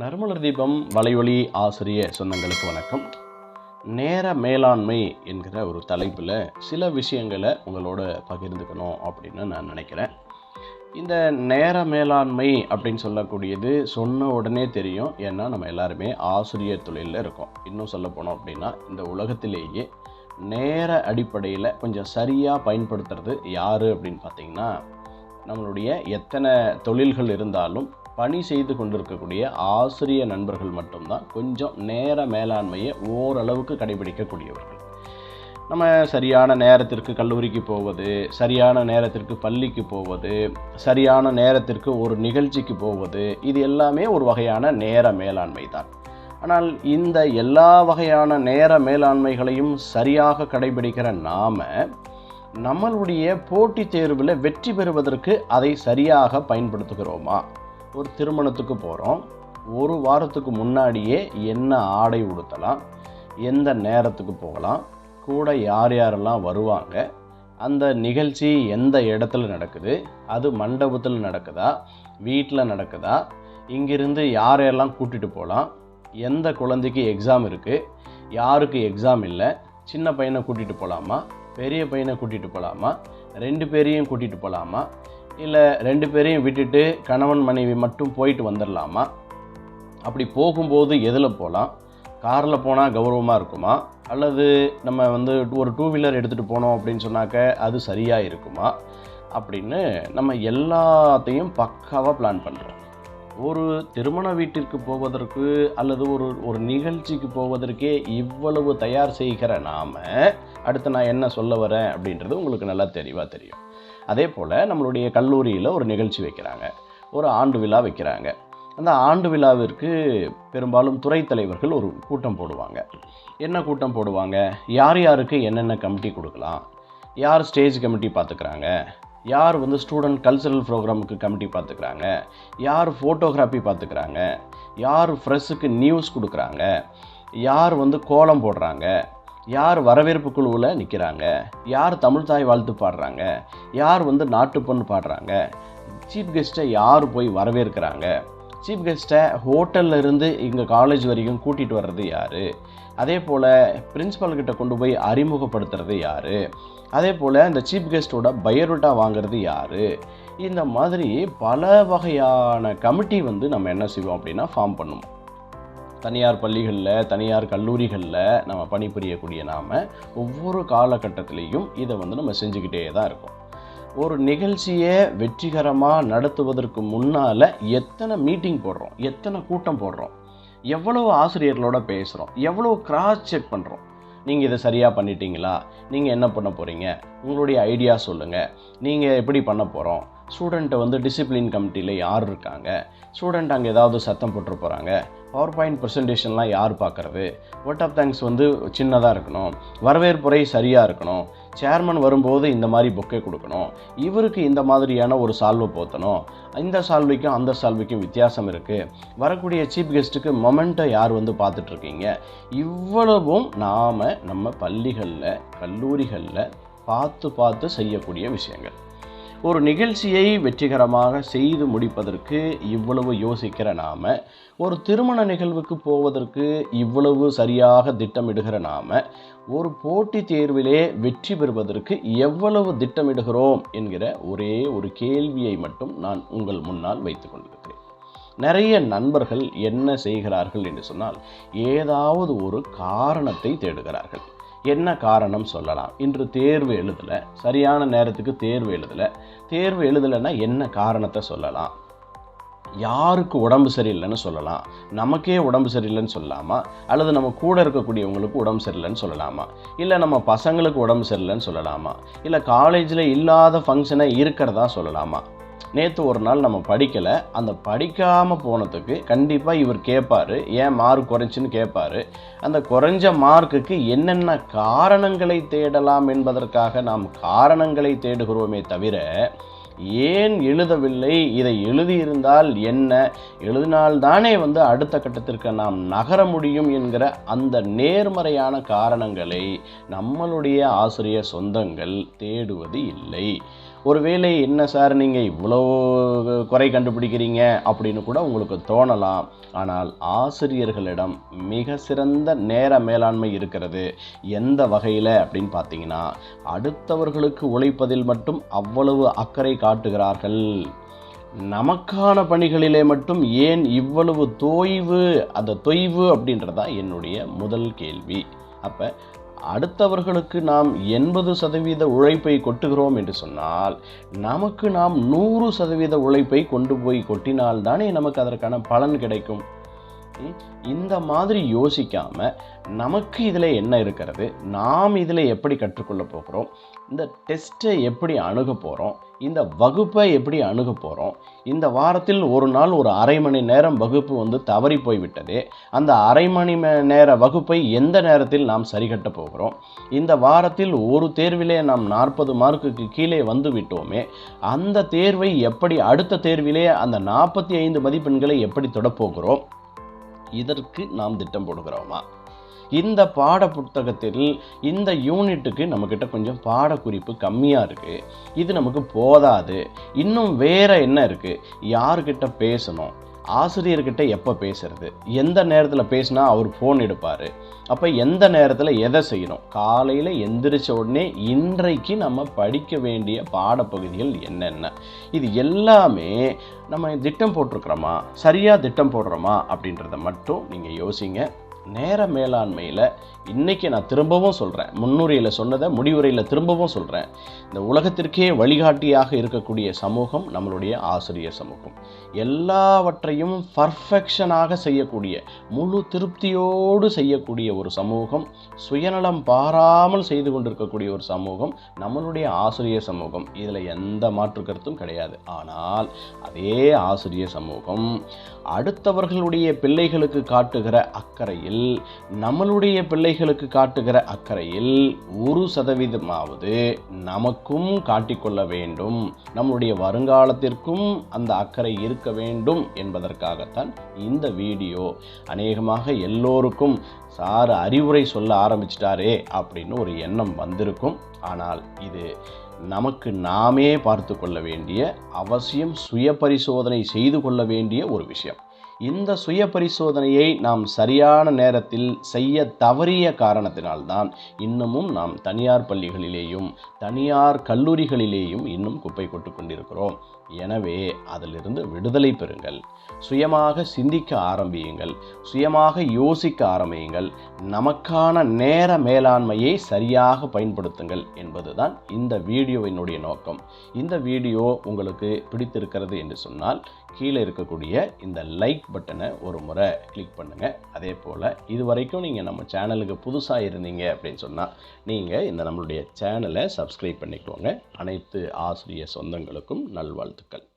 நறுமலர் தீபம் வலைவழி ஆசிரிய சொந்தங்களுக்கு வணக்கம். நேர மேலாண்மை என்கிற ஒரு தலைப்பில் சில விஷயங்களை உங்களோட பகிர்ந்துக்கணும் அப்படின்னு நான் நினைக்கிறேன். இந்த நேர மேலாண்மை அப்படின்னு சொல்லக்கூடியது சொன்ன உடனே தெரியும். ஏன்னா நம்ம எல்லாருமே ஆசிரியர் தொழிலில் இருக்கோம். இன்னும் சொல்ல போனோம் அப்படின்னா இந்த உலகத்திலேயே நேர அடிப்படையில் கொஞ்சம் சரியாக பயன்படுத்துறது யார் அப்படின்னு பார்த்தீங்கன்னா நம்மளுடைய எத்தனை தொழில்கள் இருந்தாலும் பணி செய்து கொண்டிருக்கக்கூடிய ஆசிரிய நண்பர்கள் மட்டும்தான் கொஞ்சம் நேர மேலாண்மையை ஓரளவுக்கு கடைபிடிக்கக்கூடியவர்கள். நம்ம சரியான நேரத்திற்கு கல்லூரிக்கு போவது சரியான நேரத்திற்கு பள்ளிக்கு போவது சரியான நேரத்திற்கு ஒரு நிகழ்ச்சிக்கு போவது இது எல்லாமே ஒரு வகையான நேர மேலாண்மை தான். ஆனால் இந்த எல்லா வகையான நேர மேலாண்மைகளையும் சரியாக கடைபிடிக்கிற நாம நம்மளுடைய போட்டித் தேர்வில் வெற்றி பெறுவதற்கு அதை சரியாக பயன்படுத்துகிறோமா? ஒரு திருமணத்துக்கு போகிறோம் ஒரு வாரத்துக்கு முன்னாடியே என்ன ஆடை உடுத்தலாம் எந்த நேரத்துக்கு போகலாம் கூட யார் யாரெல்லாம் வருவாங்க அந்த நிகழ்ச்சி எந்த இடத்துல நடக்குது அது மண்டபத்தில் நடக்குதா வீட்டில் நடக்குதா இங்கிருந்து யாரையெல்லாம் கூட்டிகிட்டு போகலாம் எந்த குழந்தைக்கு எக்ஸாம் இருக்குது யாருக்கு எக்ஸாம் இல்லை சின்ன பையனை கூட்டிகிட்டு போகலாமா பெரிய பையனை கூட்டிகிட்டு போகலாமா ரெண்டு பேரையும் கூட்டிகிட்டு போகலாமா இல்லை ரெண்டு பேரையும் விட்டுட்டு கணவன் மனைவி மட்டும் போயிட்டு வந்துடலாமா அப்படி போகும்போது எதில் போகலாம் காரில் போனால் கௌரவமாக இருக்குமா? அல்லது நம்ம வந்து ஒரு டூ வீலர் எடுத்துகிட்டு போனோம் அப்படின்னு சொன்னாக்க அது சரியாக இருக்குமா? அப்படின்னு நம்ம எல்லாத்தையும் பக்காவாக பிளான் பண்ணுறோம் ஒரு திருமண வீட்டிற்கு போவதற்கு அல்லது ஒரு ஒரு நிகழ்ச்சிக்கு போவதற்கே இவ்வளவு தயார் செய்கிற நாம அடுத்து நான் என்ன சொல்ல வரேன் அப்படின்றது உங்களுக்கு நல்லா தெளிவாக தெரியும். அதே போல் நம்மளுடைய கல்லூரியில் ஒரு நிகழ்ச்சி வைக்கிறாங்க. ஒரு ஆண்டு விழா வைக்கிறாங்க. அந்த ஆண்டு விழாவிற்கு பெரும்பாலும் துறை தலைவர்கள் ஒரு கூட்டம் போடுவாங்க. என்ன கூட்டம் போடுவாங்க? யார் யாருக்கு என்னென்ன கமிட்டி கொடுக்கலாம்? யார் ஸ்டேஜ் கமிட்டி பார்த்துக்கிறாங்க யார் வந்து ஸ்டூடெண்ட் கல்ச்சரல் ப்ரோக்ராமுக்கு கமிட்டி பார்த்துக்கிறாங்க யார் ஃபோட்டோகிராஃபி பார்த்துக்கிறாங்க யார் ஃப்ரெஷ்ஷுக்கு நியூஸ் கொடுக்குறாங்க? யார் வந்து கோலம் போடுறாங்க? யார் வரவேற்பு குழுவில் நிற்கிறாங்க யார் தமிழ் தாய் வாழ்த்து பாடுறாங்க? யார் வந்து நாட்டுப்பண்ணு பாடுறாங்க? சீஃப் கெஸ்ட்டை யார் போய் வரவேற்கிறாங்க? சீஃப் கெஸ்ட்டை ஹோட்டல்ல இருந்து இங்கே காலேஜ் வரைக்கும் கூட்டிகிட்டு வர்றது யார்? அதே போல் பிரின்ஸிபல்கிட்ட கொண்டு போய் அறிமுகப்படுத்துறது யார்? அதே போல் இந்த சீஃப் கெஸ்ட்டோட பயோடேட்டா வாங்குறது யார்? இந்த மாதிரி பல வகையான கமிட்டி வந்து நம்ம என்ன செய்வோம் அப்படின்னா ஃபார்ம் பண்ணுவோம். தனியார் பள்ளிகளில் தனியார் கல்லூரிகளில் நம்ம பணிபுரியக்கூடிய நாம் ஒவ்வொரு காலகட்டத்திலையும் இதை வந்து நம்ம செஞ்சுக்கிட்டே தான் இருக்கோம். ஒரு நிகழ்ச்சியை வெற்றிகரமாக நடத்துவதற்கு முன்னால் எத்தனை மீட்டிங் போடுறோம்? எத்தனை கூட்டம் போடுறோம்? எவ்வளவு ஆசிரியர்களோட பேசுகிறோம் எவ்வளோ கிராஸ் செக் பண்ணுறோம் நீங்கள் இதை சரியாக பண்ணிட்டீங்களா? நீங்கள் என்ன பண்ண போகிறீங்க உங்களுடைய ஐடியா சொல்லுங்கள் நீங்கள் எப்படி பண்ண போகிறோம் ஸ்டூடெண்ட்டை வந்து டிசிப்ளின் கமிட்டியில் யார் இருக்காங்க? ஸ்டூடெண்ட் அங்கே ஏதாவது சத்தம் போட்டு போகிறாங்க பவர் பாயிண்ட் ப்ரெசன்டேஷன்லாம் யார் பார்க்குறது? வோட் ஆஃப் தேங்க்ஸ் வந்து சின்னதாக இருக்கணும். வரவேற்புரை சரியாக இருக்கணும். சேர்மன் வரும்போது இந்த மாதிரி பொக்கே கொடுக்கணும். இவருக்கு இந்த மாதிரியான ஒரு சால்வை போத்தணும். இந்த சால்வைக்கும் அந்த சால்வைக்கும் வித்தியாசம் இருக்குது வரக்கூடிய சீஃப் கெஸ்ட்டுக்கு மொமெண்ட்டை யார் வந்து பார்த்துட்ருக்கீங்க? இவ்வளவும் நாம் நம்ம பள்ளிகளில் கல்லூரிகளில் பார்த்து பார்த்து செய்யக்கூடிய விஷயங்கள். ஒரு நிகழ்ச்சியை வெற்றிகரமாக செய்து முடிப்பதற்கு இவ்வளவு யோசிக்கிற நாம ஒரு திருமண நிகழ்வுக்கு போவதற்கு இவ்வளவு சரியாக திட்டமிடுகிற நாம ஒரு போட்டி தேர்விலே வெற்றி பெறுவதற்கு எவ்வளவு திட்டமிடுகிறோம் என்கிற ஒரே ஒரு கேள்வியை மட்டும் நான் உங்கள் முன்னால் வைத்துக் கொண்டிருக்கிறேன் நிறைய நண்பர்கள் என்ன செய்கிறார்கள் என்று சொன்னால் ஏதாவது ஒரு காரணத்தை தேடுகிறார்கள். என்ன காரணம் சொல்லலாம். இன்று தேர்வு எழுதலை சரியான நேரத்துக்கு தேர்வு எழுதலை. தேர்வு எழுதலைன்னா என்ன காரணத்தை சொல்லலாம்? யாருக்கு உடம்பு சரியில்லைன்னு சொல்லலாம்? நமக்கே உடம்பு சரியில்லைன்னு சொல்லலாமா? அல்லது நம்ம கூட இருக்கக்கூடியவங்களுக்கு உடம்பு சரியில்லைன்னு சொல்லலாமா? இல்லை நம்ம பசங்களுக்கு உடம்பு சரியில்லைன்னு சொல்லலாமா? இல்லை காலேஜில் இல்லாத ஃபங்க்ஷனை இருக்கிறதா சொல்லலாமா? நேற்று ஒரு நாள் நம்ம படிக்கலை. அந்த படிக்காமல் போனதுக்கு கண்டிப்பாக இவர் கேட்பார் ஏன் மார்க் குறைஞ்சின்னு கேட்பாரு அந்த குறைஞ்ச மார்க்குக்கு என்னென்ன காரணங்களை தேடலாம் என்பதற்காக நாம் காரணங்களை தேடுகிறோமே தவிர ஏன் எழுதவில்லை? இதை எழுதியிருந்தால் என்ன? எழுதினால்தானே வந்து அடுத்த கட்டத்திற்கு நாம் நகர முடியும் என்கிற அந்த நேர்மறையான காரணங்களை நம்மளுடைய ஆசிரியர் சொந்தங்கள் தேடுவது இல்லை. ஒருவேளை என்ன சார் நீங்கள் இவ்வளோ குறை கண்டுபிடிக்கிறீங்க அப்படின்னு கூட உங்களுக்கு தோணலாம். ஆனால் ஆசிரியர்களிடம் மிக சிறந்த நேர மேலாண்மை இருக்கிறது. எந்த வகையில் அப்படின்னு பார்த்தீங்கன்னா அடுத்தவர்களுக்கு உழைப்பதில் மட்டும் அவ்வளவு அக்கறை காட்டுகிறார்கள். நமக்கான பணிகளிலே மட்டும் ஏன் இவ்வளவு தோய்வு அந்த தொய்வு அப்படின்றதா என்னுடைய முதல் கேள்வி. அப்போ அடுத்தவர்களுக்கு நாம் எண்பது சதவீத உழைப்பை கொட்டுகிறோம் என்று சொன்னால் நமக்கு நாம் நூறு சதவீத உழைப்பை கொண்டு போய் கொட்டினால் தானே நமக்கு அதற்கான பலன் கிடைக்கும். இந்த மாதிரி யோசிக்காமல் நமக்கு இதில் என்ன இருக்கிறது? நாம் இதில் எப்படி கற்றுக்கொள்ள போகிறோம்? இந்த டெஸ்ட்டை எப்படி அணுக போகிறோம் இந்த வகுப்பை எப்படி அணுக போகிறோம் இந்த வாரத்தில் ஒரு நாள் ஒரு அரை மணி நேரம் வகுப்பு வந்து தவறி போய்விட்டது அந்த அரை மணி நேர வகுப்பை எந்த நேரத்தில் நாம் சரிகட்ட போகிறோம்? இந்த வாரத்தில் ஒரு தேர்விலே நாம் நாற்பது மார்க்குக்கு கீழே வந்து விட்டோமே அந்த தேர்வை எப்படி அடுத்த தேர்விலே அந்த நாற்பத்தி ஐந்து மதிப்பெண்களை எப்படி தொடப்போகிறோம் இதற்கு நாம் திட்டம் போடுகிறோமா? இந்த பாட புத்தகத்தில் இந்த யூனிட்டுக்கு நம்மக்கிட்ட கொஞ்சம் பாடக்குறிப்பு கம்மியாக இருக்குது இது நமக்கு போதாது. இன்னும் வேறு என்ன இருக்குது யார்கிட்ட பேசணும்? ஆசிரியர்கிட்ட எப்போ பேசுறது? எந்த நேரத்தில் பேசினா அவர் ஃபோன் எடுப்பார்? அப்போ எந்த நேரத்தில் எதை செய்யணும்? காலையில் எந்திரிச்ச உடனே இன்றைக்கு நம்ம படிக்க வேண்டிய பாடப்பகுதிகள் என்னென்ன? இது எல்லாமே நம்ம திட்டம் போட்டிருக்கிறோமா? சரியாக திட்டம் போடுறோமா? அப்படின்றத மட்டும் நீங்கள் யோசிங்க. நேர மேலாண்மையில் இன்றைக்கி நான் திரும்பவும் சொல்கிறேன் முன்னுரையில் சொன்னதை முடிவுரையில் திரும்பவும் சொல்கிறேன் இந்த உலகத்திற்கே வழிகாட்டியாக இருக்கக்கூடிய சமூகம் நம்மளுடைய ஆசிரியர் சமூகம். எல்லாவற்றையும் பர்ஃபெக்ஷனாக செய்யக்கூடிய முழு திருப்தியோடு செய்யக்கூடிய ஒரு சமூகம் சுயநலம் பாராமல் செய்து கொண்டிருக்கக்கூடிய ஒரு சமூகம் நம்மளுடைய ஆசிரியர் சமூகம். இதில் எந்த மாற்று கருத்தும் கிடையாது. ஆனால் அதே ஆசிரியர் சமூகம் அடுத்தவர்களுடைய பிள்ளைகளுக்கு காட்டுகிற அக்கறையில் நம்மளுடைய பிள்ளைகளுக்கு காட்டுகிற அக்கறையில் ஒரு சதவீதமாவது நமக்கும் காட்டிக்கொள்ள வேண்டும். நம்முடைய வருங்காலத்திற்கும் அந்த அக்கறை இருக்க இருக்க வேண்டும் என்பதற்காகத்தான் இந்த வீடியோ. அநேகமாக எல்லோருக்கும் சார் அறிவுரை சொல்ல ஆரம்பிச்சிட்டாரே அப்படின்னு ஒரு எண்ணம் வந்திருக்கும். ஆனால் இது நமக்கு நாமே பார்த்து கொள்ள வேண்டிய அவசியம் சுய பரிசோதனை செய்து கொள்ள வேண்டிய ஒரு விஷயம். இந்த சுய பரிசோதனையை நாம் சரியான நேரத்தில் செய்ய தவறிய காரணத்தினால்தான் இன்னமும் நாம் தனியார் பள்ளிகளிலேயும் தனியார் கல்லூரிகளிலேயும் இன்னும் குப்பை கொட்டு கொண்டிருக்கிறோம். எனவே அதிலிருந்து விடுதலை பெறுங்கள். சுயமாக சிந்திக்க ஆரம்பியுங்கள். சுயமாக யோசிக்க ஆரம்பியுங்கள். நமக்கான நேர மேலாண்மையை சரியாக பயன்படுத்துங்கள் என்பதுதான் இந்த வீடியோவினுடைய நோக்கம். இந்த வீடியோ உங்களுக்கு பிடித்திருக்கிறது என்று சொன்னால் கீழே இருக்கக்கூடிய இந்த லைக் பட்டனை ஒரு முறை கிளிக் பண்ணுங்கள் அதே போல் இது வரைக்கும் நீங்கள் நம்ம சேனலுக்கு புதுசாக இருந்தீங்க அப்படின்னு சொன்னால் நீங்கள் இந்த நம்மளுடைய சேனலை சப்ஸ்கிரைப் பண்ணிக்கோங்க. அனைத்து ஆசிரியர் சொந்தங்களுக்கும் تتكلم